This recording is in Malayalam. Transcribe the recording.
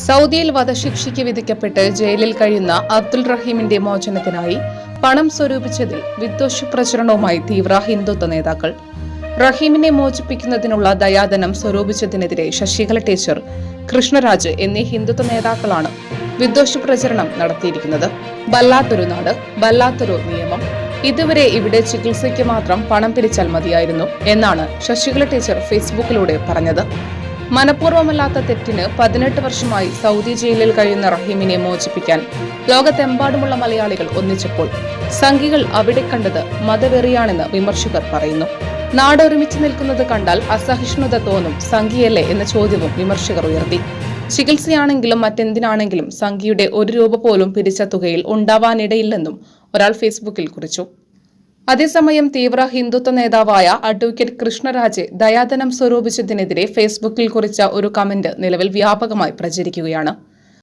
സൗദിയിൽ വധശിക്ഷയ്ക്ക് വിധിക്കപ്പെട്ട് ജയിലിൽ കഴിയുന്ന അബ്ദുൾ റഹീമിന്റെ മോചനത്തിനായി പണം സ്വരൂപിച്ചതിൽ വിദ്വേഷ പ്രചരണവുമായി തീവ്ര ഹിന്ദുത്വ നേതാക്കൾ. റഹീമിനെ മോചിപ്പിക്കുന്നതിനുള്ള ദയാധനം സ്വരൂപിച്ചതിനെതിരെ ശശികല ടീച്ചർ കൃഷ്ണരാജ് എന്നീ ഹിന്ദുത്വ നേതാക്കളാണ് വിദ്വേഷ പ്രചരണം നടത്തിയിരിക്കുന്നത്. വല്ലാത്തൊരു നാട് വല്ലാത്തൊരു നിയമം. ഇതുവരെ ഇവിടെ ചികിത്സയ്ക്ക് മാത്രം പണം പിരിച്ചാൽ മതിയായിരുന്നു എന്നാണ് ശശികല ടീച്ചർ ഫേസ്ബുക്കിലൂടെ പറഞ്ഞത്. മനഃപൂർവമല്ലാത്ത തെറ്റിന് പതിനെട്ട് വർഷമായി സൗദി ജയിലിൽ കഴിയുന്ന റഹീമിനെ മോചിപ്പിക്കാൻ ലോകത്തെമ്പാടുമുള്ള മലയാളികൾ ഒന്നിച്ചപ്പോൾ സംഘികൾ അവിടെ കണ്ടത് മതവെറിയാണെന്ന് വിമർശകർ പറയുന്നു. നാടൊരുമിച്ച് നിൽക്കുന്നത് കണ്ടാൽ അസഹിഷ്ണുത തോന്നും സംഘിയല്ലേ എന്ന ചോദ്യവും വിമർശകർ ഉയർത്തി. ചികിത്സയാണെങ്കിലും മറ്റെന്തിനാണെങ്കിലും സംഘിയുടെ ഒരു രൂപ പോലും പിരിച്ച തുകയിൽ ഉണ്ടാവാനിടയില്ലെന്നും ഒരാൾ ഫേസ്ബുക്കിൽ കുറിച്ചു. അതേസമയം തീവ്ര ഹിന്ദുത്വ നേതാവായ അഡ്വക്കേറ്റ് കൃഷ്ണരാജ് ദയാധനം സ്വരൂപിച്ചതിനെതിരെ ഫേസ്ബുക്കിൽ കുറിച്ച ഒരു കമന്റ് നിലവിൽ വ്യാപകമായി പ്രചരിക്കുകയാണ്.